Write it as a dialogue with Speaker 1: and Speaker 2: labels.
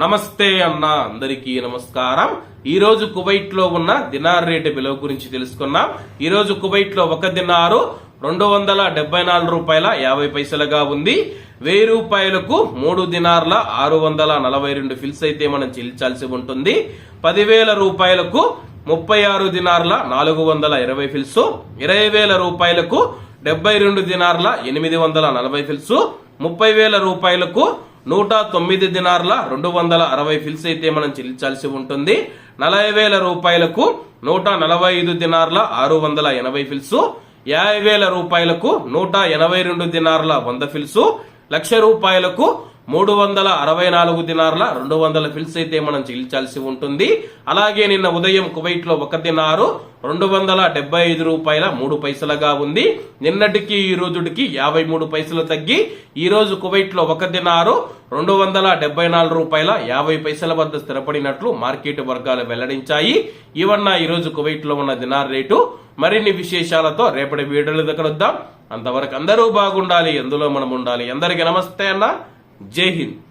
Speaker 1: నమస్తే అన్న అందరికీ నమస్కారం. ఈ రోజు కువైట్లో ఉన్న దినార్ రేటు విలువ గురించి తెలుసుకున్నాం. ఈ రోజు కువైట్లో ఒక దినారు రెండు వందల డెబ్బై నాలుగు రూపాయల యాభై పైసలుగా ఉంది. వెయ్యి రూపాయలకు మూడు దినార్ల ఆరు వందల నలభై రెండు ఫిల్స్ అయితే మనం చెల్లించాల్సి ఉంటుంది. పదివేల రూపాయలకు ముప్పై ఆరు దినార్ల నాలుగు వందల ఇరవై ఫిల్స్. ఇరవై వేల రూపాయలకు డెబ్బై రెండు దినార్ల ఎనిమిది వందల నలభై ఫిల్స్. ముప్పై వేల రూపాయలకు నూట తొమ్మిది దినార్ల రెండు వందల అరవై ఫిల్స్ అయితే మనం చెల్లించాల్సి ఉంటుంది. నలభై వేల రూపాయలకు నూట నలభై ఐదు దినార్ల ఆరు వందల ఎనభై ఫిల్స్ యాభై వేల రూపాయలకు నూట ఎనభై రెండు దినార్ల వంద ఫిల్స్ లక్ష రూపాయలకు మూడు వందల అరవై నాలుగు దినార్ల రెండు వందల ఫిల్స్ అయితే మనం చెల్లించాల్సి ఉంటుంది. అలాగే నిన్న ఉదయం కువైట్లో ఒక దినారు రెండు వందల డెబ్బై ఐదు రూపాయల మూడు పైసలుగా ఉంది. నిన్నటికి ఈ రోజుకి యాభై మూడు పైసలు తగ్గి ఈ రోజు కువైట్లో ఒక దినారు రెండు వందల డెబ్బై నాలుగు రూపాయల యాభై పైసల వద్ద స్థిరపడినట్లు మార్కెట్ వర్గాలు వెల్లడించాయి. ఇవన్న ఈ రోజు కువైట్లో ఉన్న దినార్ రేటు. మరిన్ని విశేషాలతో రేపటి వీడియోలు దగ్గరుద్దాం అంతవరకు అందరూ బాగుండాలి ఎందులో మనం ఉండాలి. అందరికీ నమస్తే అన్న. जय हिंद।